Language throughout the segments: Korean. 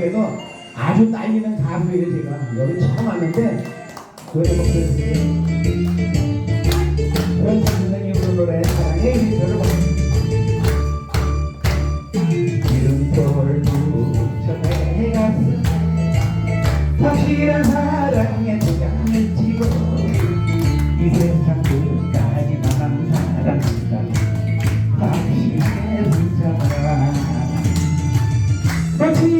중에도 아주 딸리는 가수예요 제가 여기 처음 왔는데 노래 목소리 그런 선생님 부른 노래 사랑해 이 여러분 이름 돌고 전에 가슴 확실한 사랑의 도장을 찍어 이 세상 끝까지만 사랑한다. 확실하게 붙잡아 거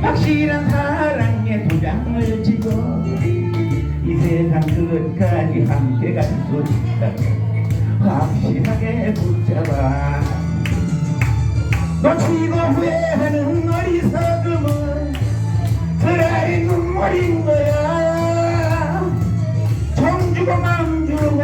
확실한 사랑의 도장을 찍어 이 세상 끝까지 함께 갈 수 있다고 확실하게 붙잡아. 놓치고 후회하는 어리석음은 그라이 눈물인 거야. 정 주고 마음 주고